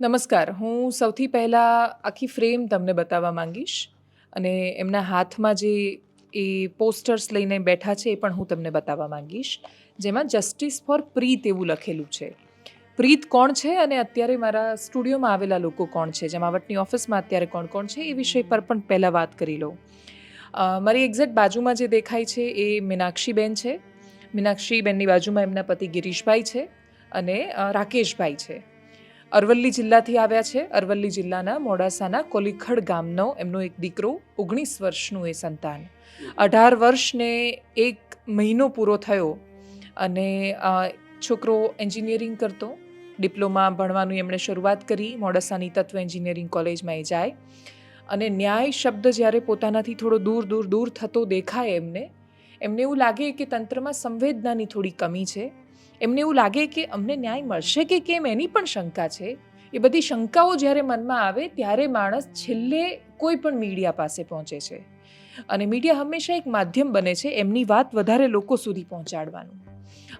નમસ્કાર. હું સૌથી પહેલાં આખી ફ્રેમ તમને બતાવવા માંગીશ અને એમના હાથમાં જે એ પોસ્ટર્સ લઈને બેઠા છે એ પણ હું તમને બતાવવા માંગીશ. જેમાં જસ્ટિસ ફોર પ્રીત એવું લખેલું છે. પ્રીત કોણ છે અને અત્યારે મારા સ્ટુડિયોમાં આવેલા લોકો કોણ છે? જમાવટની ઓફિસમાં અત્યારે કોણ કોણ છે એ વિષય પર પણ પહેલાં વાત કરી લઉં. મારી એક્ઝેક્ટ બાજુમાં જે દેખાય છે એ મીનાક્ષીબેન છે. મીનાક્ષીબેનની બાજુમાં એમના પતિ ગિરીશભાઈ છે અને રાકેશભાઈ છે. અરવલ્લી જિલ્લાથી આવ્યા છે. અરવલ્લી જિલ્લાના મોડાસાના કોલીખડ ગામનો એમનો એક દીકરો ઓગણીસ વર્ષનું એ સંતાન. અઢાર વર્ષને એક મહિનો પૂરો થયો અને છોકરો એન્જિનિયરિંગ કરતો. ડિપ્લોમા ભણવાનું એમણે શરૂઆત કરી, મોડાસાની તત્વ એન્જિનિયરિંગ કોલેજમાં એ જાય. અને ન્યાય શબ્દ જ્યારે પોતાનાથી થોડો દૂર દૂર દૂર થતો દેખાય એમને એમને એવું લાગે કે તંત્રમાં સંવેદનાની થોડી કમી છે. એમને એવું લાગે કે અમને ન્યાય મળશે કે કેમ? એની પણ શંકા છે. એ બધી શંકાઓ જ્યારે મનમાં આવે ત્યારે માણસ છેલ્લે કોઈ પણ મીડિયા પાસે પહોંચે છે. અને મીડિયા હંમેશા એક માધ્યમ બને છે એમની વાત વધારે લોકો સુધી પહોંચાડવાનું.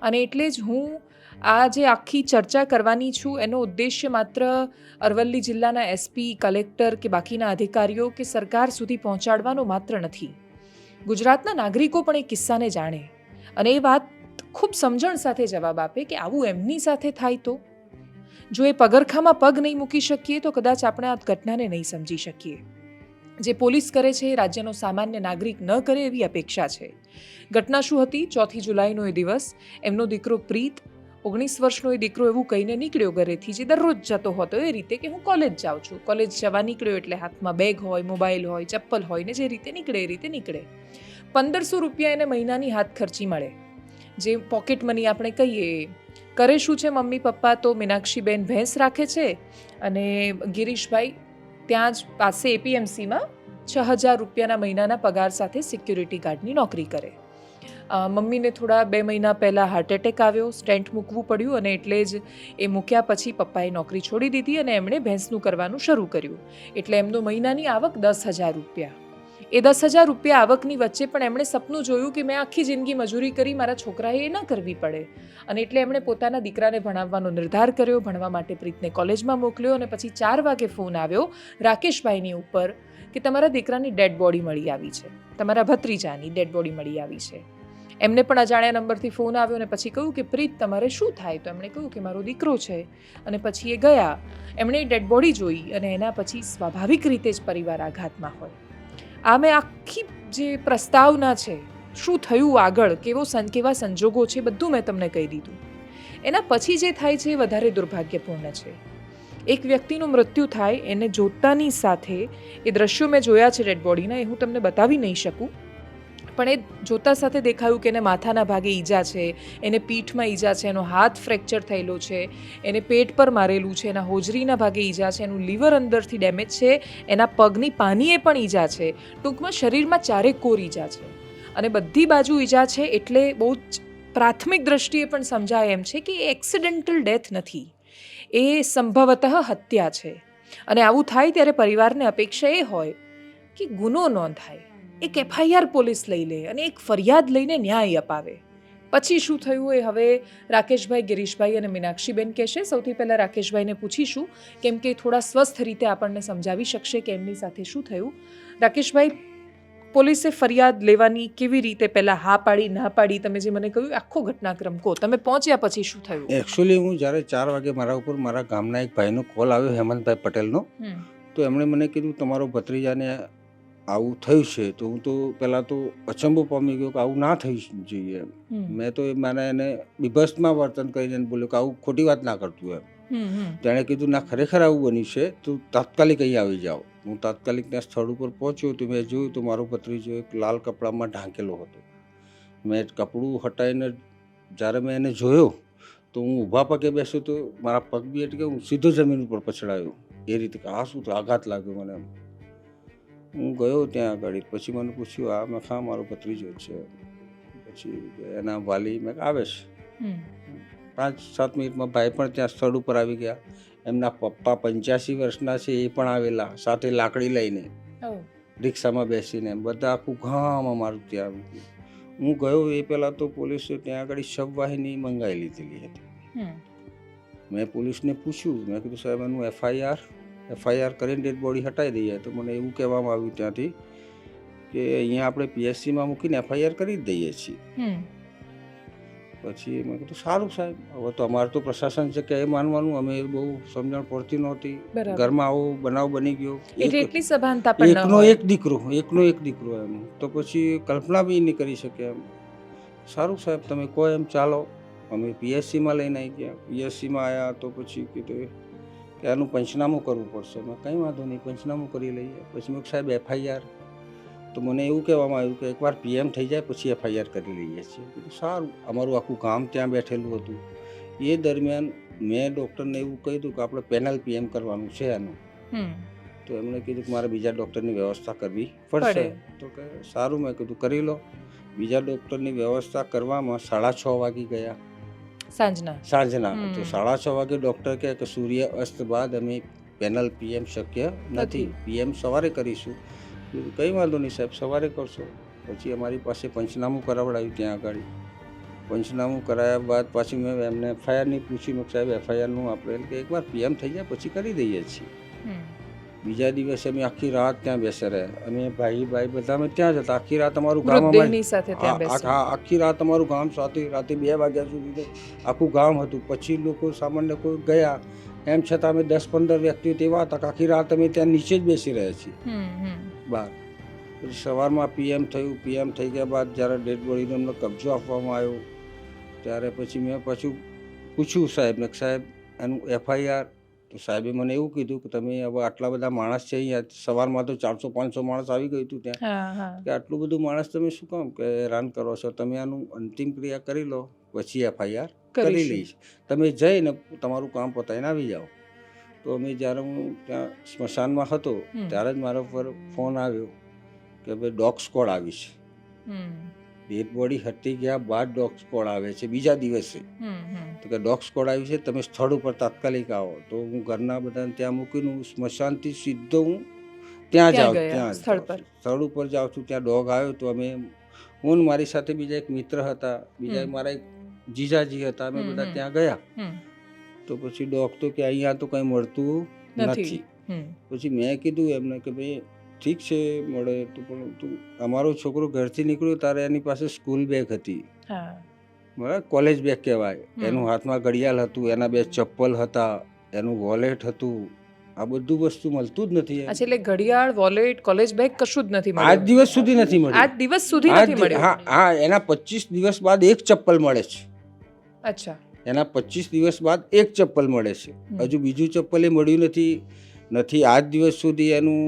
અને એટલે જ હું આ જે આખી ચર્ચા કરવાની છું, એનો ઉદ્દેશ્ય માત્ર અરવલ્લી જિલ્લાના એસપી, કલેક્ટર કે બાકીના અધિકારીઓ કે સરકાર સુધી પહોંચાડવાનો માત્ર નથી. ગુજરાતના નાગરિકો પણ એ કિસ્સાને જાણે. અને એ વાત ખૂબ સમજણ સાથે જવાબ આપે કે આવું એમની સાથે થાય તો? જો એ પગરખામાં પગ નહીં મૂકી શકીએ તો કદાચ આપણે આ ઘટનાને નહીં સમજી શકીએ. જે પોલીસ કરે છે એ રાજ્યનો સામાન્ય નાગરિક ન કરે એવી અપેક્ષા છે. ઘટના શું હતી? ચોથી જુલાઈનો એ દિવસ. એમનો દીકરો પ્રીત, ઓગણીસ વર્ષનો એ દીકરો એવું કહીને નીકળ્યો ઘરેથી જે દરરોજ જતો હતો. એ રીતે કે હું કોલેજ જાઉં છું. કોલેજ જવા નીકળ્યો એટલે હાથમાં બેગ હોય, મોબાઈલ હોય, ચપ્પલ હોય ને જે રીતે નીકળે એ રીતે નીકળે. પંદરસો રૂપિયા એને મહિનાની હાથ ખર્ચી મળે. જે પોકેટ મની આપણે કહીએ, કરે શું છે મમ્મી, પપ્પા તો મીનાક્ષીબેન ભેંસ રાખે છે અને ગિરીશભાઈ ત્યાં જ પાસે એપીએમસીમાં છ હજાર રૂપિયાના મહિનાના પગાર સાથે સિક્યુરિટી ગાર્ડની નોકરી કરે. મમ્મીને થોડા બે મહિના પહેલાં હાર્ટ એટેક આવ્યો સ્ટેન્ટ મૂકવું પડ્યું અને એટલે જ એ મૂક્યા પછી પપ્પાએ નોકરી છોડી દીધી અને એમણે ભેંસનું કરવાનું શરૂ કર્યું. એટલે એમનો મહિનાની આવક દસ હજાર રૂપિયા. એ દસ હજાર રૂપિયા આવકની વચ્ચે પણ એમણે સપનું જોયું કે મેં આખી જિંદગી મજૂરી કરી, મારા છોકરાએ એ ન કરવી પડે. અને એટલે એમણે પોતાના દીકરાને ભણાવવાનો નિર્ધાર કર્યો, ભણવા માટે પ્રીતને કોલેજમાં મોકલ્યો અને પછી ચાર વાગે ફોન આવ્યો રાકેશભાઈની ઉપર કે તમારા દીકરાની ડેડ બોડી મળી આવી છે. તમારા ભત્રીજાની ડેડ બોડી મળી આવી છે. એમને પણ અજાણ્યા નંબરથી ફોન આવ્યો અને પછી કહ્યું કે પ્રીત, તમારે શું થાય? તો એમણે કહ્યું કે મારો દીકરો છે. અને પછી એ ગયા. એમણે ડેડ બોડી જોઈ અને એના પછી સ્વાભાવિક રીતે જ પરિવાર આઘાતમાં હોય. આ મેં આખી જે પ્રસ્તાવના છે, શું થયું આગળ, કેવો સં, કેવા સંજોગો છે, બધું મેં તમને કહી દીધું. એના પછી જે થાય છે એ વધારે દુર્ભાગ્યપૂર્ણ છે. એક વ્યક્તિનું મૃત્યુ થાય, એને જોતાની સાથે એ દ્રશ્યો મેં જોયા છે ડેડ બોડીના એ હું તમને બતાવી નહીં શકું. પણ એ જોતા સાથે દેખાયું કે એને માથાના ભાગે ઈજા છે, એને પીઠમાં ઈજા છે, એનો હાથ ફ્રેક્ચર થયેલો છે, એને પેટ પર મારેલું છે, એના હોજરીના ભાગે ઈજા છે, એનું લીવર અંદરથી ડેમેજ છે, એના પગની પાનીએ પણ ઈજા છે. ટૂંકમાં શરીરમાં ચારે કોર ઈજા છે. અને બધી બાજુ ઈજા છે એટલે બહુ જ પ્રાથમિક દ્રષ્ટિએ પણ સમજાય એમ છે કે એ એક્સિડેન્ટલ ડેથ નથી. એ સંભવતઃ હત્યા છે. અને આવું થાય ત્યારે પરિવારને અપેક્ષા એ હોય કે ગુનો નોંધાય. એક એફઆઈઆર પોલીસ લઈ લે અને એક ફરિયાદ લઈને ન્યાય અપાવે. પછી શું થયું એ હવે રાકેશભાઈ ગિરીશભાઈ અને મીનાક્ષીબેન કહેશે. સૌથી પહેલાં રાકેશભાઈને પૂછીશું કેમ કે થોડા સ્વસ્થ રીતે આપણને સમજાવી શકશે કે એમની સાથે શું થયું. રાકેશભાઈ પોલીસે ફરિયાદ લેવાની કેવી રીતે પહેલાં હા પાડી ના પાડી તમે જે મને કહ્યું આખો ઘટનાક્રમ કહો. તમે પહોંચ્યા પછી શું થયું? એકચ્યુઅલી હું જ્યારે ચાર વાગે મારા ઉપર મારા ગામના એક ભાઈનો કોલ આવ્યો હેમંતભાઈ પટેલનો તો એમણે મને કીધું તમારો ભત્રીજાને આવું થયું છે તો હું તો પહેલાં તો અચંબો પામી ગયો કે આવું ના થઈ જોઈએ એમ. મેં તો એ મને એને બીભત્સમાં વર્તન કરીને બોલ્યો કે આવું ખોટી વાત ના કરતું એમ. તેણે કીધું ના ખરેખર આવું બન્યું છે તું તાત્કાલિક અહીં આવી જાઓ. હું તાત્કાલિક ત્યાં સ્થળ ઉપર પહોંચ્યો તો મેં જોયું તો મારો ભત્રીજો એક લાલ કપડામાં ઢાંકેલો હતો. મેં કપડું હટાવીને જ્યારે મેં એને જોયો તો હું ઊભા પગે બેસ્યો તો મારા પગ બી એટલે હું સીધો જમીન ઉપર પછડાયો. એ રીતે આ શું તો આઘાત લાગ્યો મને એમ. હું ગયો ત્યાં આગળ. પછી મને પૂછ્યું આ મેં ખા મારો ભત્રીજો છે. પછી એના વાલી મેં આવે છે પાંચ સાત મિનિટમાં ભાઈ પણ ત્યાં સ્થળ ઉપર આવી ગયા. એમના પપ્પા પંચ્યાસી વર્ષના છે એ પણ આવેલા સાથે લાકડી લઈને. રિક્ષામાં બેસીને. બધા આખું ગામ અમારું ત્યાં હતું હું ગયો એ પહેલાં તો પોલીસે ત્યાં આગળ શબવાહિની મંગાવી લીધેલી હતી. મેં પોલીસને પૂછ્યું. મેં કીધું સાહેબ એનું એફઆઈઆર એફઆઈઆર કરીને ડેડ બોડી હટાવી દઈએ. તો મને એવું કહેવામાં આવ્યું ત્યાંથી કે અહીંયા આપણે પીએસસીમાં મૂકીને એફઆઈઆર કરી જ દઈએ છીએ. પછી મેં કીધું સારું સાહેબ હવે તો અમારું તો પ્રશાસન છે કે એ માનવાનું. અમે બહુ સમજણ પડતી નહોતી. ઘરમાં આવો બનાવ બની ગયો. એટલી સભાનતા પણ એકનો એક દીકરો એકનો એક દીકરો એમ. તો પછી કલ્પના બી નહીં કરી શકે એમ. સારું સાહેબ તમે કહો એમ ચાલો. અમે પીએસસીમાં લઈને આવી ગયા. પીએસસીમાં આવ્યા તો પછી કીધું કે આનું પંચનામું કરવું પડશે. મેં કંઈ વાંધો નહીં પંચનામું કરી લઈએ. પછી મેં સાહેબ એફઆઈઆર તો મને એવું કહેવામાં આવ્યું કે એકવાર પીએમ થઈ જાય પછી એફઆઈઆર કરી લઈએ છીએ. સારું. અમારું આખું ગામ ત્યાં બેઠેલું હતું. એ દરમિયાન મેં ડૉક્ટરને એવું કહ્યું કે આપણે પેનલ પીએમ કરવાનું છે આનું. તો એમણે કીધું કે મારે બીજા ડૉક્ટરની વ્યવસ્થા કરવી પડશે. તો કે સારું મેં કીધું કરી લો. બીજા ડૉક્ટરની વ્યવસ્થા કરવામાં સાડા છ વાગી ગયા. સાંજના. સાંજના. તો સાડા છ વાગે ડૉક્ટર કહે કે સૂર્ય અસ્ત બાદ અમે પેનલ પીએમ શક્ય નથી. પીએમ સવારે કરીશું. કંઈ વાંધો નહીં સાહેબ સવારે કરશો. પછી અમારી પાસે પંચનામું કરાવડાવ્યું ત્યાં આગળ. પંચનામું કરાયા બાદ પાછી મેં એમને એફઆઈઆરની પૂછ્યું મેં સાહેબ એફઆઈઆરનું આપણે કે એકવાર પીએમ થઈ જાય પછી કરી દઈએ છીએ. બીજા દિવસે અમે આખી રાત ત્યાં બેસે રહ્યા અમે ભાઈ ભાઈ બધા અમે ત્યાં જ હતા. આખી રાત અમારું ગામ આ- આખી રાત અમારું ગામ સાથે રાતે બે વાગ્યા સુધી આખું ગામ હતું. પછી લોકો સામાન્ય કોઈ ગયા. એમ છતાં અમે દસ પંદર વ્યક્તિઓ તેવા હતા કે આખી રાત અમે ત્યાં નીચે જ બેસી રહ્યા છીએ. બહાર. પછી સવારમાં પીએમ થયું. પીએમ થઈ ગયા બાદ જ્યારે ડેડ બોડીનો અમને કબજો આપવામાં આવ્યો. ત્યારે પછી મેં પાછું પૂછ્યું સાહેબને સાહેબ એનું એફઆઈઆર તો સાહેબે મને એવું કીધું કે તમે હવે આટલા બધા માણસ છે અહીંયા સવારમાં તો ચારસો પાંચસો માણસ આવી ગયું હતું ત્યાં. કે આટલું બધું માણસ તમે શું કામ કે હેરાન કરો છો? તમે આનું અંતિમ ક્રિયા કરી લો પછી એફઆઈઆર કરી લઈશ. તમે જઈને તમારું કામ પતાવીને આવી જાઓ. તો અમે જ્યારે હું ત્યાં સ્મશાનમાં હતો ત્યારે જ મારા પર ફોન આવ્યો કે ભાઈ ડોગ સ્કોડ આવી છે હમ. ડેડ બોડી હટી ગયા બાદ ડોગ સ્કોડ આવે છે બીજા દિવસે. તો કે ડોગ સ્કોડ આવી છે તમે સ્થળ ઉપર તાત્કાલિક આવો. તો હું ઘરના બધાને ત્યાં મૂકીને હું સ્મશાનથી સીધો હું ત્યાં જાઉં? ત્યાં સ્થળ પર? સ્થળ ઉપર જાઉં છું ત્યાં ડોગ આવ્યો તો અમે હું મારી સાથે બીજા એક મિત્ર હતા બીજા મારા એક જીજાજી હતા અમે બધા ત્યાં ગયા. તો પછી ડોગ તો કે અહીંયા તો કંઈ મળતું. નથી. પછી મેં કીધું એમને કે ભાઈ ઠીક છે મળે તો પણ તું અમારો છોકરો ઘરથી નીકળ્યો ત્યારે એની પાસે સ્કૂલ બેગ હતી. બરાબર કોલેજ બેગ કહેવાય. એનું હાથમાં ઘડિયાળ હતું એના બે ચપ્પલ હતા એનું વોલેટ હતું. આ બધું વસ્તુ મળતું જ નથી અચ્છા એટલે ઘડિયાળ વોલેટ કોલેજ બેગ કશું જ નથી આજ દિવસ સુધી નથી આજ દિવસ સુધી નથી મળ્યું? હા હા એના પચીસ દિવસ બાદ એક ચપ્પલ મળે છે. અચ્છા. એના પચીસ દિવસ બાદ એક ચપ્પલ મળે છે. હજુ બીજું ચપ્પલ એ મળ્યું નથી. નથી આજ દિવસ સુધી એનું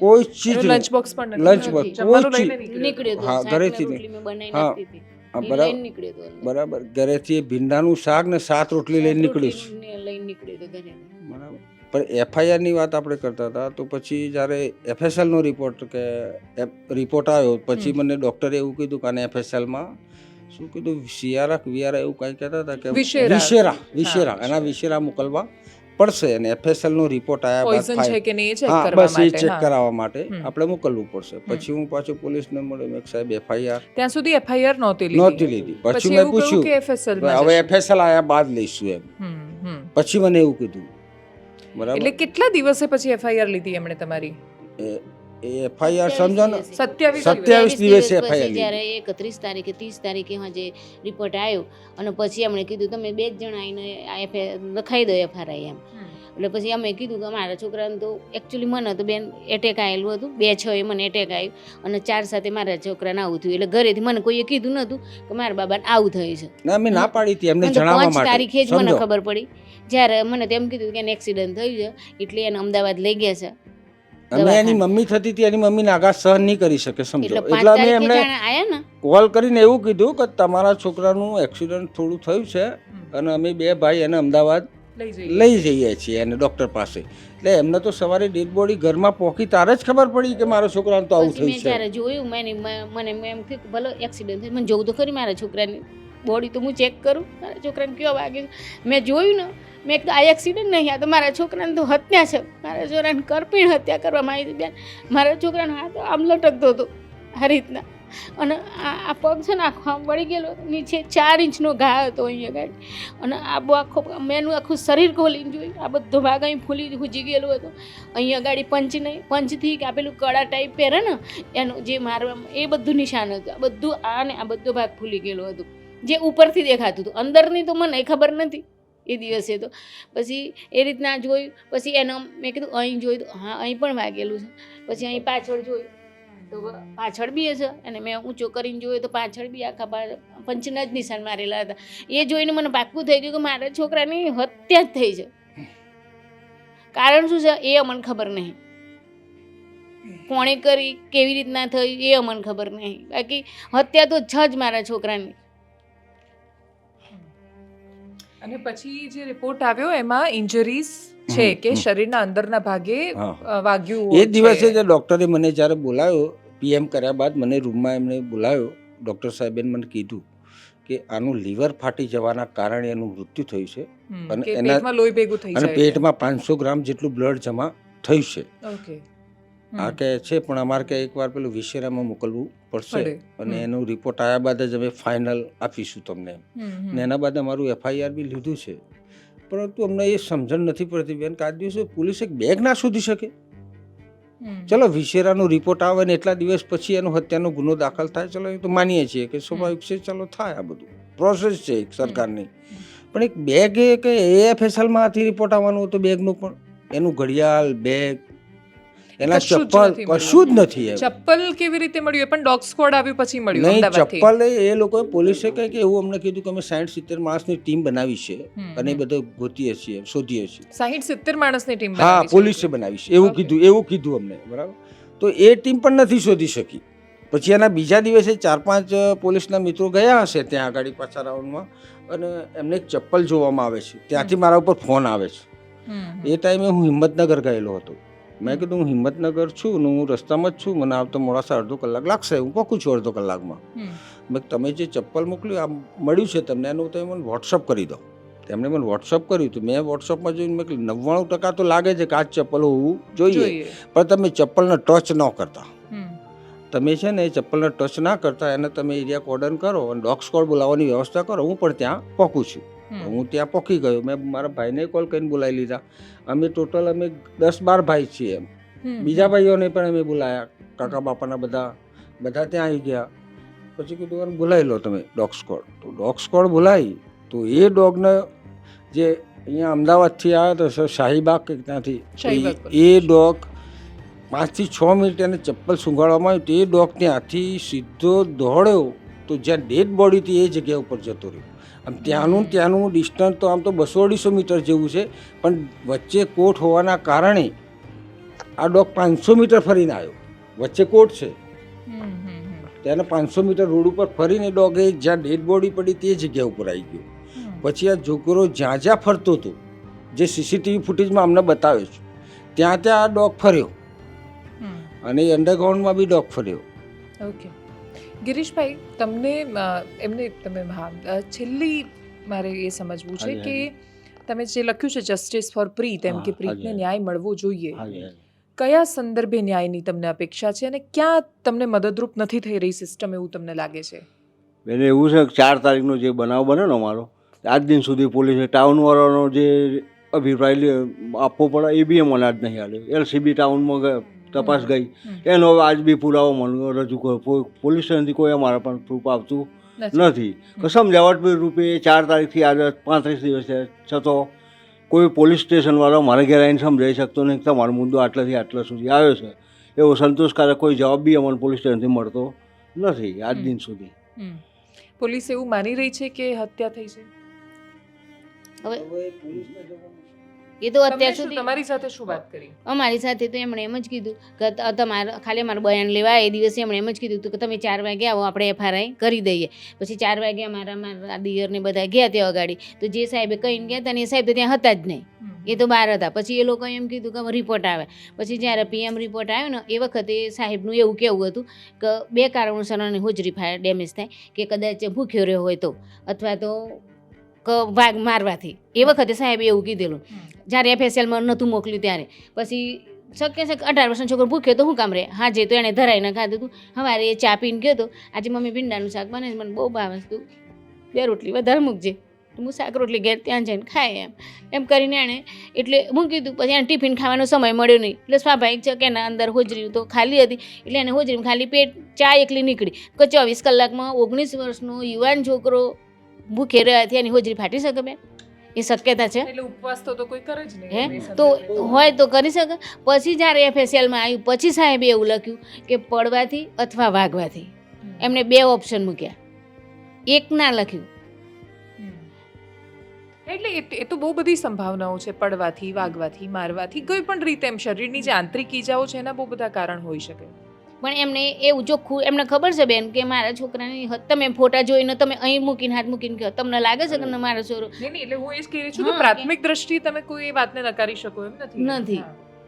કોઈ ચીજ લંચ બોક્સ પણ લંચ બોક્સ કોઈ ચીજ નીકળ્યો. નીકળ્યો તો હા, ઘરેથી હા. હા, બરાબર. બરાબર. ઘરેથી ભીંડાનું શાક ને સાત રોટલી લઈને નીકળ્યું છે ઘરે. બરાબર. પણ એફઆઈઆરની વાત આપણે કરતા હતા તો પછી જ્યારે એફએસએલનો રિપોર્ટ કે રિપોર્ટ આવ્યો પછી મને ડૉક્ટરે એવું કીધું કે આને એફએસએલમાં શું કીધું કે વિયારા એવું કંઈ કહેતા હતા કે વિશેરા. વિશેરા વિશેરા એના વિશેરા મોકલવા. પડશે અને એફએસએલનો રિપોર્ટ આવ્યા બાદ છે કે નહીં ચેક કરવા બસ એ ચેક કરાવવા માટે આપણે મોકલવું પડશે. પછી હું પાછો પોલીસને મળ્યો મેં સાહેબ એફઆઈઆર ત્યાં સુધી એફઆઈઆર નહોતી લીધી. નહોતી લીધી. પછી મેં પૂછ્યું હવે એફએસએલ આવ્યા બાદ લઈશું એમ. પછી મને એવું કીધું. બરાબર? એટલે કેટલા દિવસે પછી એફઆઈઆર લીધી એમણે તમારી? એફઆઈઆર સમજો ને. સત્યાવીસ દિવસ એફઆઈઆર જ્યારે એકત્રીસ તારીખે ત્રીસ તારીખે એમાં જે રિપોર્ટ આવ્યો અને પછી એમણે કીધું તમે બે જ જણા આવીને લખાઈ દો એફઆરઆઈ એમ. એટલે પછી અમે કીધું કે મારા છોકરાને તો એકચ્યુઅલી મને તો બેન એટેક આવેલું હતું બે છ એ મને એટેક આવ્યું અને ચાર સાથે મારા છોકરાને આવું થયું. એટલે ઘરેથી મને કોઈએ કીધું નહોતું કે મારા બાબાને આવું થયું છે. ના મેં ના પાડી હતી એમને જણાવવા પાંચ માટે. તારીખે જ મને ખબર પડી. જ્યારે મને તેમ કીધું કે એને એક્સિડન્ટ થયું છે એટલે એને અમદાવાદ લઈ ગયા છે. અમે એની મમ્મી થતી હતી એની મમ્મી નાગા સહન નહીં કરી શકે સમજો. એટલે અમે એમને કોલ કરીને એવું કીધું કે તમારા છોકરાનું એક્સિડન્ટ થોડું થયું છે અને અમે બે ભાઈ એને અમદાવાદ લઈ જઈએ. છીએ એને ડૉક્ટર પાસે. એટલે એમને તો સવારે ડેડ બોડી ઘરમાં પહોંચી તારે જ ખબર પડી કે મારા છોકરાને તો આવું થયું છે. જ્યારે જોયું મને મને એમ થયું ભલે એક્સિડન્ટ થયું મને જોઉં તો ખરી મારા છોકરાની બોડી તો હું ચેક કરું. મારા છોકરાને કયો વાગે મેં જોયું ને મેં કીધું આ એક્સિડન્ટ નહીં, આ તો મારા છોકરાને તો હત્યા છે. મારા છોકરાને કરપીણ હત્યા કરવામાં આવી હતી બેન. મારા છોકરાનો હાથ આમ લટકતો હતો, આ રીતના. અને આ પગ છે ને આખો આમ વળી ગયેલો નીચે ચાર ઇંચનો ઘા હતો અહીંયા ગાડી. અને આ બહુ આખો મેનું આખું શરીર ખોલીને જોયું. આ બધો ભાગ અહીં ફૂલી હુજી ગયેલો હતો. અહીંયા ગાડી પંચ નહીં, પંચથી આ પેલું કડા ટાઈપ પહેરે ને, એનું જે મારવા એ બધું નિશાન હતું. આ બધું આ ને આ બધો ભાગ ફૂલી ગયેલો હતો. જે ઉપરથી દેખાતું હતું. અંદરની તો મને ખબર નથી. એ દિવસે તો. પછી એ રીતના જોયું. પછી એનો મેં કીધું, અહીં જોયું તો, હા, અહીં પણ વાગેલું છે. પછી અહીં પાછળ જોયું. તો પાછળ બી હશે. અને મેં ઊંચો કરીને જોયું તો પાછળ બી આખા પંચના જ નિશાન મારેલા હતા. એ જોઈને મને પાક્કું થઈ ગયું કે મારા છોકરાની હત્યા જ થઈ છે. કારણ શું છે? એ અમને ખબર નહીં. કોણે કરી, કેવી રીતના થઈ, એ અમને ખબર નહીં. બાકી હત્યા તો છે જ મારા છોકરાની. અને પછી જે રિપોર્ટ આવ્યો એમાં ઇન્જરીઝ છે કે શરીરના અંદરના ભાગે વાગ્યું એ દિવસે. જે ડૉક્ટરે મને જ્યારે બોલાવ્યો પીએમ કર્યા બાદ મને રૂમમાં એમણે બોલાવ્યો ડૉક્ટર સાહેબે મને કીધું કે આનું લીવર ફાટી જવાના કારણે એનું મૃત્યુ થયું છે. અને એના- પેટમાં લોહી ભેગું થઈ અને પેટમાં પાંચસો ગ્રામ જેટલું બ્લડ જમા થયું છે. ઓકે આ કે છે પણ અમારે કે એકવાર પેલું વિશેરામાં મોકલવું પડશે અને એનો રિપોર્ટ આવ્યા બાદ જ અમે ફાઇનલ આપીશું તમને ને એના બાદ અમારું એફઆઈઆર બી લીધું છે. પરંતુ અમને એ સમજણ નથી પડતી બેન કે આ દિવસે પોલીસ એક બેગ ના શોધી શકે? ચલો વિશેરાનો રિપોર્ટ આવે ને એટલા દિવસ પછી એનો હત્યાનો ગુનો દાખલ થાય ચલો એ તો માનીએ છીએ કે સ્વાભાવિક છે ચલો થાય આ બધું. પ્રોસેસ છે એક સરકારની. પણ એક બેગ એ કે એએફએસએલમાંથી રિપોર્ટ આવવાનો હતો બેગનું પણ. એનું ઘડિયાળ બેગ એના ચપ્પલ. કશું જ નથી ચપ્પલ કેવી રીતે મળ્યું? પણ ડોગ સ્કોડ આવ્યું પછી મળ્યું નહીં ચપ્પલ એ લોકોએ પોલીસે કહે કે એવું અમને કીધું કે અમે સાઠ સિત્તેર માણસની ટીમ બનાવી છે અને એ. બધું ગોતીએ છીએ શોધીએ છીએ. સાહીઠ સિત્તેર માણસની ટીમ હા પોલીસે બનાવી છે. એવું કીધું એવું કીધું અમને બરાબર? તો એ ટીમ પણ નથી શોધી શકી. પછી એના બીજા દિવસે ચાર પાંચ પોલીસના મિત્રો ગયા હશે ત્યાં આગળ પાછા રાઉન્ડમાં અને એમને એક ચપ્પલ જોવામાં આવે છે. ત્યાંથી મારા ઉપર ફોન આવે છે. એ ટાઈમે હું હિંમતનગર ગયેલો હતો. મેં કીધું હું હિંમતનગર છું ને હું રસ્તામાં જ છું. મને આવતો મોડાસા અડધો કલાક લાગશે. હું પહોંચું છું અડધો કલાકમાં. મેં તમે જે ચપ્પલ મોકલ્યું આ મળ્યું છે તમને એનું તમે મને વોટ્સઅપ કરી દો. તેમણે મને વોટ્સઅપ કર્યું હતું મેં વોટ્સઅપમાં જોઈને મેં નવ્વાણું ટકા તો લાગે છે કે આ ચપ્પલ હોવું જોઈએ. પણ તમે ચપ્પલને ટચ ન કરતા. તમે છે ને એ ચપ્પલને ટચ ના કરતા એને તમે એરિયા કોર્ડન કરો અને ડોગ સ્કોડ બોલાવવાની વ્યવસ્થા કરો. હું પણ ત્યાં પહોંચું છું. હું ત્યાં પહોંચી ગયો. મેં મારા ભાઈને કોલ કરીને બોલાવી લીધા. અમે ટોટલ અમે દસ બાર ભાઈ છીએ એમ. બીજા ભાઈઓને પણ અમે બોલાયા. કાકા બાપાના બધા બધા ત્યાં આવી ગયા. પછી કીધું "આને બોલાવી લો તમે ડોગ સ્કોડ તો ડોગ સ્કોડ બોલાવી. તો એ ડોગને જે અહીંયા અમદાવાદથી આવ્યો હતો શાહીબાગ કે ત્યાંથી એ ડોગ પાંચથી છ મિનિટ એને ચપ્પલ સૂંઘાડવામાં આવ્યું. તો એ ડોગ ત્યાંથી સીધો દોડ્યો. તો જ્યાં ડેડ બોડી હતી એ જગ્યા ઉપર જતો રહ્યો. આમ ત્યાંનું ત્યાંનું ડિસ્ટન્સ તો આમ તો બસો અઢીસો મીટર જેવું છે પણ વચ્ચે કોટ હોવાના કારણે આ ડોગ પાંચસો મીટર ફરીને આવ્યો. વચ્ચે કોટ છે. તેને પાંચસો મીટર રોડ ઉપર ફરીને ડોગે જ્યાં ડેડ બોડી પડી તે જગ્યા ઉપર આવી ગયો. પછી આ છોકરો જ્યાં જ્યાં ફરતો હતો જે સીસીટીવી ફૂટેજમાં અમને બતાવે છે ત્યાં ત્યાં આ ડોગ ફર્યો. અને અંડરગ્રાઉન્ડમાં બી ડોગ ફર્યો. ઓકે ગિરીશભાઈ તમને એમને તમે હા છેલ્લી મારે એ સમજવું છે કે તમે જે લખ્યું છે જસ્ટિસ ફોર પ્રીત એમ કે પ્રીતને ન્યાય મળવો જોઈએ. કયા સંદર્ભે ન્યાયની તમને અપેક્ષા છે અને ક્યાં તમને મદદરૂપ નથી થઈ રહી સિસ્ટમ એવું તમને લાગે છે? બેન એવું છે કે ચાર તારીખનો જે બનાવ બન્યો અમારો આજ દિન સુધી પોલીસે ટાઉનવાળાનો જે અભિપ્રાય આપવો પડે એ બી મને આજ નહીં આલ્યો એલસીબી ટાઉનમાં તપાસ ગઈ. એનો આજ બી પુરાવો મને રજૂ કર્યો પોલીસ સ્ટેશનથી કોઈ અમારા પણ પ્રૂફ આવતું નથી. કે સમજાવટ રૂપે ચાર તારીખથી આજે પાંત્રીસ દિવસ છે. છતાં કોઈ પોલીસ સ્ટેશનવાળો મારા ઘેર આવીને સમજાવી શકતો નહીં તમારો મુદ્દો આટલાથી આટલા સુધી આવ્યો છે. એવો સંતોષકારક કોઈ જવાબ બી અમને પોલીસ સ્ટેશનથી મળતો નથી આજ દિન સુધી. પોલીસ એવું માની રહી છે કે હત્યા થઈ છે? હવે એ તો અત્યાર સુધી તમારી સાથે શું વાત કરી? અમારી સાથે તો એમણે એમ જ કીધું કે તમારે ખાલી અમારું બયાન લેવા એ દિવસે એમણે એમ જ કીધું હતું કે તમે ચાર વાગે આવો આપણે એફઆરઆઈ કરી દઈએ. પછી ચાર વાગે અમારા મારા દિયરને બધા ગયા ત્યાં અગાડી. તો જે સાહેબે કહીને ગયા હતા ને એ સાહેબ તો ત્યાં હતા જ નહીં. એ તો બહાર હતા. પછી એ લોકોએ એમ કીધું કે રિપોર્ટ આવે. પછી જ્યારે પીએમ રિપોર્ટ આવ્યો ને એ વખતે સાહેબનું એવું કેવું હતું કે બે કારણોસર અને હોજરી ડેમેજ થાય કે કદાચ ભૂખ્યો રહ્યો હોય તો. અથવા તો ક વાઘ મારવાથી. એ વખતે સાહેબે એવું કીધેલું. જ્યારે એફએસએલમાં નહોતું મોકલ્યું ત્યારે. પછી શક્ય છે અઢાર વર્ષનો છોકરો ભૂખ્યો તો શું કામ રહે? હા જે તો એણે ધરાઈને ખાધું હતું. હવારે એ ચા પીને ગયો તો આજે મમ્મી ભીંડાનું શાક બને મને બહુ ભાવે હતું બે રોટલી વધારે મૂકજે. હું શાક રોટલી ઘેર ત્યાં જઈને ખાય એમ. એમ કરીને એણે એટલે મૂકી દીધું પછી એને ટિફિન ખાવાનો સમય મળ્યો નહીં. એટલે સ્વાભાવિક છે કે એના અંદર હોજરી તો ખાલી હતી. એટલે એને હોજરીમાં ખાલી પેટ ચા એકલી નીકળી. કે ચોવીસ કલાકમાં ઓગણીસ વર્ષનો યુવાન છોકરો ભૂખે રહ્યા એની હોજરી ફાટી શકે બેન? એ શક્યતા છે. એટલે ઉપવાસ તો કોઈ કરે જ નહીં. હે? તો હોય તો કરી શકે. પછી જ્યારે એફએસએલમાં આવ્યું પછી સાહેબે એવું લખ્યું કે પડવાથી અથવા વાગવાથી. એમણે એમને બે ઓપ્શન મૂક્યા. એક ના લખ્યું. એટલે એ તો બહુ બધી સંભાવનાઓ છે પડવાથી વાગવાથી મારવાથી. કોઈ પણ રીતે એમ શરીરની જે આંતરિક ઈજાઓ છે એના બહુ બધા કારણ હોઈ શકે. પણ એમને એવું ચોખ્ખું એમને ખબર છે બેન કે મારા છોકરાની તમે ફોટા જોઈને તમે અહીં મૂકીને હાથ મૂકીને કહો. તમને લાગે છે કે મારા છોરો? નહીં નહીં એટલે હું એ જ કહી રહી છું કે પ્રાથમિક દ્રષ્ટિએ તમે કોઈ એ વાતને નકારી શકો એમ નથી. નથી.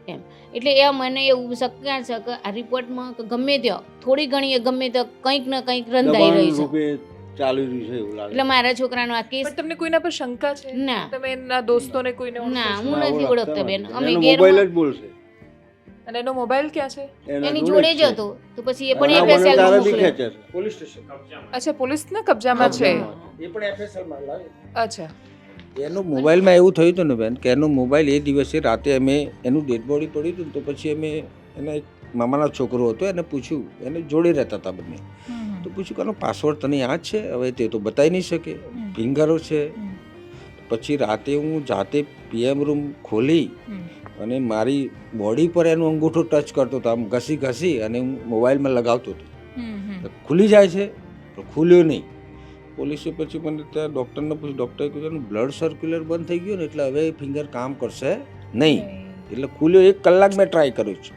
એમ. એટલે એ મને એવું શક્ય છે કે આ રિપોર્ટમાં ગમે ત્યાં થોડી ઘણી એ ગમે ત્યાં કંઈક ને કંઈક રંધાઈ રહી છે. ચાલી રહ્યું છે એવું લાગે. એટલે મારા છોકરાનો આ કેસ તમને કોઈના પર શંકા છે? ના. તમે એના દોસ્તોને કોઈને ના, હું નથી ઓળખતા બેન. અમે મોબાઈલ જ બોલશે. અને એનો મોબાઈલ ક્યાં છે? એની જોડે જ હતો. તો પછી એ પણ એફએસએલમાં મોકલે છે. પોલીસ સ્ટેશન અચ્છા પોલીસના કબજામાં છે? એ પણ એફએસએલમાં લાવે. અચ્છા. એનો મોબાઈલમાં એવું થયું હતું ને બેન કે એનો મોબાઈલ એ દિવસે રાતે અમે એનું ડેડ બોડી પડ્યું હતું તો પછી અમે એના એક મામાનો છોકરો હતો એને પૂછ્યું. એને જોડે રહેતા હતા બંને. તો પૂછ્યું કે એનો પાસવર્ડ તને યાદ છે? હવે તે તો બતાવી નહીં શકે. ફિંગરો છે. પછી રાતે હું જાતે પીએમ રૂમ ખોલી. અને મારી બોડી પર એનું અંગૂઠો ટચ કરતો હતો આમ ઘસી ઘસી અને હું મોબાઈલમાં લગાવતો હતો. ખુલી જાય છે તો ખુલ્યો નહીં. પોલીસે પછી મને ત્યાં ડૉક્ટરને પૂછ્યું ડૉક્ટરે કીધું બ્લડ સર્ક્યુલર બંધ થઈ ગયું ને એટલે હવે ફિંગર કામ કરશે નહીં. એટલે ખુલ્યો એક કલાક મેં ટ્રાય કર્યો છે.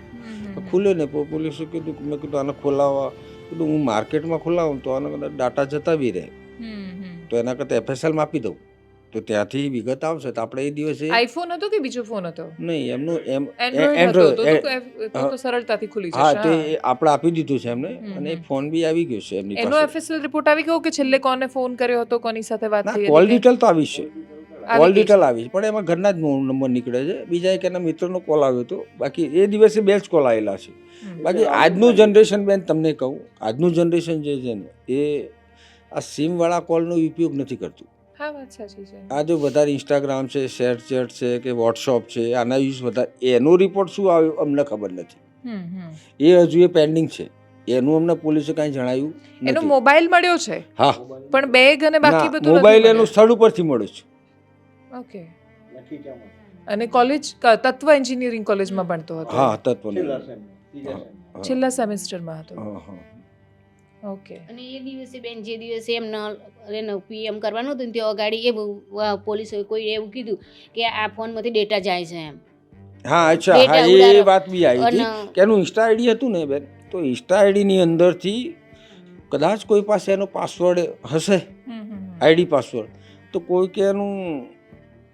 ખુલ્યો ને પોલીસે કીધું કે મેં કીધું આને ખોલાવવા કીધું હું માર્કેટમાં ખોલાવું તો આના કદાચ ડાટા જતા બી રહે. તો એના કરતાં એફએસએલમાં આપી દઉં. તો ત્યાંથી વિગત આવશે તો આપણે એ દિવસે આઈફોન હતો કે બીજો ફોન હતો? નહીં એમનું એમ એન્ડ્રોઈડ હતો તો સરળતાથી ખુલી હા તે આપણે આપી દીધું છે એમને અને ફોન બી આવી ગયો છે એમની એનો એફએસએલ રિપોર્ટ આવી ગયો કે છેલ્લે કોને ફોન કર્યો હતો કોની સાથે વાત થઈ કોલ ડિટેલ તો આવી છે. કોલ ડિટેલ આવી પણ એમાં ઘરના જ નંબર નીકળે છે. બીજા એક એના મિત્રનો કોલ આવ્યો હતો. બાકી એ દિવસે બે જ કોલ આવેલા છે. બાકી આજનું જનરેશન બેન તમને કહું આજનું જનરેશન જે છે ને એ આ સિમવાળા કોલનો ઉપયોગ નથી કરતું. હા વાત સાચી છે. આ જો વધારે ઇન્સ્ટાગ્રામ છે શેરચેટ છે કે વોટ્સઅપ છે આના યુઝ વધારે એનો રિપોર્ટ શું આવ્યો અમને ખબર નથી. એ હજુ એ પેન્ડિંગ છે. એનું અમને પોલીસે કાંઈ જણાવ્યું એનો મોબાઈલ મળ્યો છે? હા. પણ બેગ અને બાકી બધું મોબાઈલ એનું સ્થળ ઉપરથી મળ્યો છે. ઓકે અને કોલેજ તત્વ એન્જિનિયરિંગ કોલેજમાં ભણતો હતો. હા તત્વ છેલ્લા સેમેસ્ટરમાં હતો. હા હા. ઓકે. અને એ દિવસે બેન જે દિવસે એમને એને પીએમ કરવાનું હતું ને તે અગાડી એ પોલીસોએ કોઈ એવું કીધું કે આ ફોનમાંથી ડેટા જાય છે એમ. હા અચ્છા હા એ વાત બી આવી હતી. કે એનું ઇન્સ્ટા આઈડી હતું ને બેન? તો ઇન્સ્ટા આઈડીની અંદરથી કદાચ કોઈ પાસે એનો પાસવર્ડ હશે. આઈડી પાસવર્ડ તો કોઈ કે એનું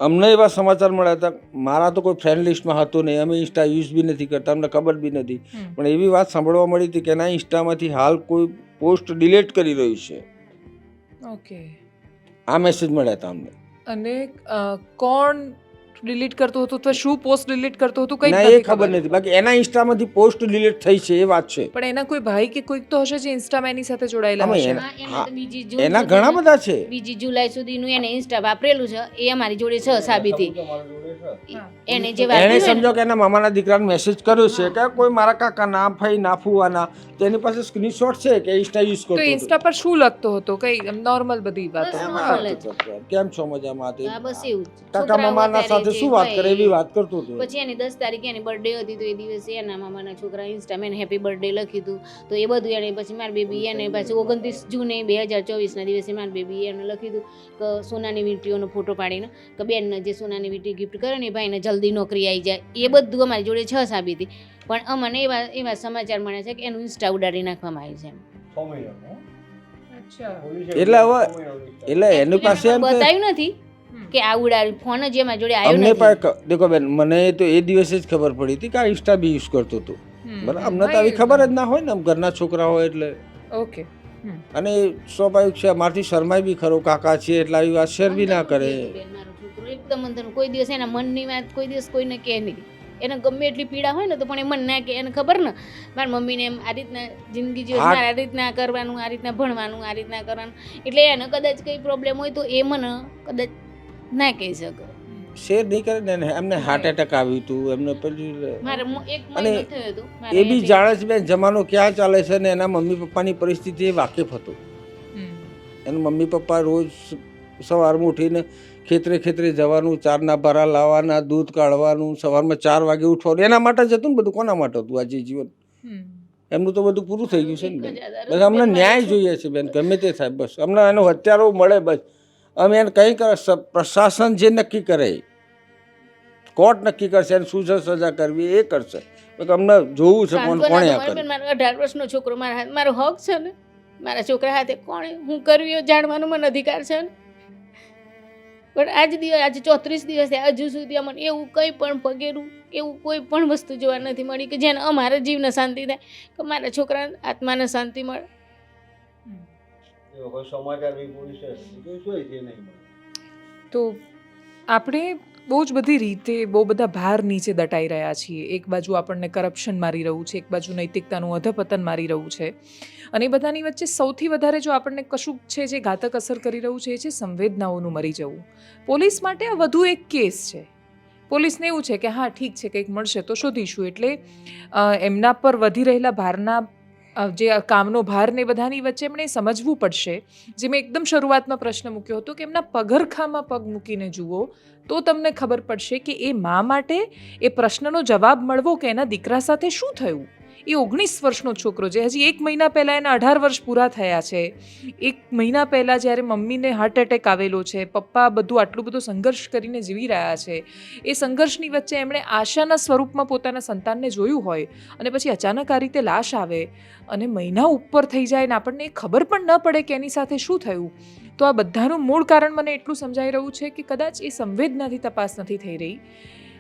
અમને એવા સમાચાર મળ્યા હતા મારા તો કોઈ ફ્રેન્ડ લિસ્ટમાં હતો નહીં. અમે ઇન્સ્ટા યુઝ બી નથી કરતા અમને ખબર બી નથી. પણ એવી વાત સાંભળવા મળી હતી કે એના ઇન્સ્ટામાંથી હાલ કોઈ પોસ્ટ ડિલીટ કરી રહ્યું છે. ઓકે. આ મેસેજ મળ્યા હતા અમને. અને કોણ ડિલીટ કરતો હતો અથવા શું પોસ્ટ ડિલીટ કરતો હતો કઈ ના એ ખબર નથી. બાકી એના ઇન્સ્ટામાંથી પોસ્ટ ડિલીટ થઈ છે એ વાત છે. પણ એના કોઈ ભાઈ કે કોઈક તો હશે જે ઇન્સ્ટામાં એની સાથે જોડાયેલા હશે? એના- હા, એને હા, તો બીજી એના ઘણા બધા છે. બીજી જુલાઈ સુધીનું એને ઇન્સ્ટા વાપરેલું છે. એ અમારી જોડે છે સાબિતી. એને જે એને સમજો કે એના મામાના દીકરાને મેસેજ કર્યો છે કે કોઈ મારા કાકા ના ભાઈ ના ફુવાના તેની પાસે સ્ક્રીનશોટ છે કે ઇન્સ્ટા યુઝ કરતો તો ઇન્સ્ટા પર શું લખતો હતો? કઈ નોર્મલ બધી વાતો. કેમ છો મજામાં? હતી બસ એવું કાકા મામાના સાથે શું વાત કરે એવી વાત કરતો હતો? પછી એની 10 તારીખે એની બર્થડે હતી તો એ દિવસે એના મામાના છોકરા ઇન્સ્ટા મેં હેપી બર્થડે લખી હતું. તો એ બધું એને પછી માર બેબી એને પાછી ઓગણત્રીસ જૂને બે હજાર ચોવીસના દિવસે માર બેબી એને લખી હતું કે સોનાની વીંટીઓનો ફોટો પાડીને કે બેનને જે સોનાની વીંટી ગિફ્ટ કરે ને ભાઈને જલ્દી નોકરી આવી જાય. એ બધું અમારી જોડે છ સાબિતી. પણ અમને એવા એવા સમાચાર મળે છે કે એનું ઇન્સ્ટા ઉડાડી નાખવામાં આવ્યું છે એટલે હવે-. એટલે એની પાસે બતાવ્યું નથી કે આ ઉડાડી ફોન જ એમાં જોડે આવ્યો અમને નથી. પણ દેખો બેન મને તો એ દિવસે જ ખબર પડી હતી કે આ ઇન્સ્ટા બી યુઝ કરતો હતો. બરાબર અમને તો આવી ખબર જ ના હોય ને ઘરના છોકરા હોય એટલે. ઓકે. અને સ્વાભાવિક છે મારથી શરમાય બી ખરો કાકા છે એટલે આવી વાત શેર બી ના કરે. એકદમ અંદર કોઈ દિવસ એના મનની વાત કોઈ દિવસ કોઈને કહે નહીં. એને ગમે એટલી પીડા હોય ને તો પણ એ મને ના કે એને ખબર ને? મારી મમ્મીને એમ આ રીતના જિંદગી જીવન આ રીતના કરવાનું આ રીતના ભણવાનું આ રીતના કરવાનું. એટલે એને કદાચ કંઈ પ્રોબ્લેમ હોય તો એ મને કદાચ ના કહી શકે. શેર નહીં કરે ને એમને હાર્ટ એટેક આવ્યું હતું એમને પછી મારે અને એ બી જાણે છે બેન જમાનો ક્યાં ચાલે છે ને એના મમ્મી પપ્પાની પરિસ્થિતિ એ વાકેફ હતું. એના મમ્મી પપ્પા રોજ સવારમાં ઉઠીને ખેતરે ખેતરે જવાનું ચારના ભરા લાવવાના દૂધ કાઢવાનું સવારમાં ચાર વાગે ઉઠવાનું. એના માટે જ હતું ને બધું? કોના માટે હતું આજે જીવન? એમનું તો બધું પૂરું થઈ ગયું છે ને બસ અમને ન્યાય જોઈએ છે બેન ગમે તે થાય બસ. અમને એનો હત્યારો મળે બસ. અમે એને કંઈ કરે પ્રશાસન જે નક્કી કરે કોર્ટ નક્કી કરશે એને શું સજા કરવી એ કરશે. અમને જોવું છે કોણ કોણે આ કર્યું. મારો અઢાર વર્ષનો છોકરો મારા હાથ મારો હક છે ને. મારા છોકરા હાથે કોણે હું કર્યું જાણવાનો મને અધિકાર છે ને? પણ આજ દિવસ આજે ચોત્રીસ દિવસ હજુ સુધી અમને એવું કંઈ પણ પગેરું એવું કોઈ પણ વસ્તુ જોવા નથી મળી કે જેને અમારા જીવને શાંતિ થાય કે મારા છોકરા આત્માને શાંતિ મળે. તો આપણે બહુ જ બધી રીતે બહુ બધા ભાર નીચે દટાઈ રહ્યા છીએ. એક બાજુ આપણને કરપ્શન મારી રહ્યું છે, એક બાજુ નૈતિકતાનું અધપતન મારી રહ્યું છે. અને એ બધાની વચ્ચે સૌથી વધારે જો આપણને કશુંક છે જે ઘાતક અસર કરી રહ્યું છે, એ છે સંવેદનાઓનું મરી જવું. પોલીસ માટે આ વધુ એક કેસ છે. પોલીસને એવું છે કે હા, ઠીક છે, કંઈક મળશે તો શોધીશું. એટલે એમના પર વધી રહેલા ભારના જે કામનો ભાર ને બધાની વચ્ચે એમણે સમજવું પડશે. જે મેં એકદમ શરૂઆતમાં પ્રશ્ન મૂક્યો હતો કે એમના પગરખામાં પગ મૂકીને જુઓ, તો તમને ખબર પડશે કે એ મા માટે એ પ્રશ્નનો જવાબ મળવો કે એના દીકરા સાથે શું થયું? એ ઓગણીસ વર્ષનો છોકરો છે. હજી એક મહિના પહેલાં એના અઢાર વર્ષ પૂરા થયા છે. એક મહિના પહેલાં જ્યારે મમ્મીને હાર્ટ એટેક આવેલો છે, પપ્પા બધું આટલું બધું સંઘર્ષ કરીને જીવી રહ્યા છે. એ સંઘર્ષની વચ્ચે એમણે આશાના સ્વરૂપમાં પોતાના સંતાનને જોયું હોય અને પછી અચાનક આ રીતે લાશ આવે અને મહિના ઉપર થઈ જાય ને આપણને એ ખબર પણ ન પડે કે એની સાથે શું થયું. તો આ બધાનું મૂળ કારણ મને એટલું સમજાઈ રહ્યું છે કે કદાચ એ સંવેદનાથી તપાસ નથી થઈ રહી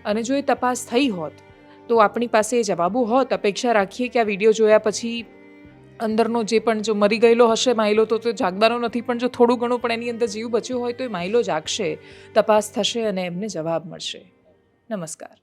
અને જો એ તપાસ થઈ હોત તો આપણી પાસે એ જવાબો હોત, અપેક્ષા રાખીએ કે આ વીડિયો જોયા પછી અંદરનો જે પણ જો મરી ગયેલો હશે, માયલો તો તો જાગવાનો નથી, પણ જો થોડું ઘણું પણ એની અંદર જીવ બચ્યો હોય તો એ માયલો જાગશે, તપાસ થશે અને એમને જવાબ મળશે. નમસ્કાર.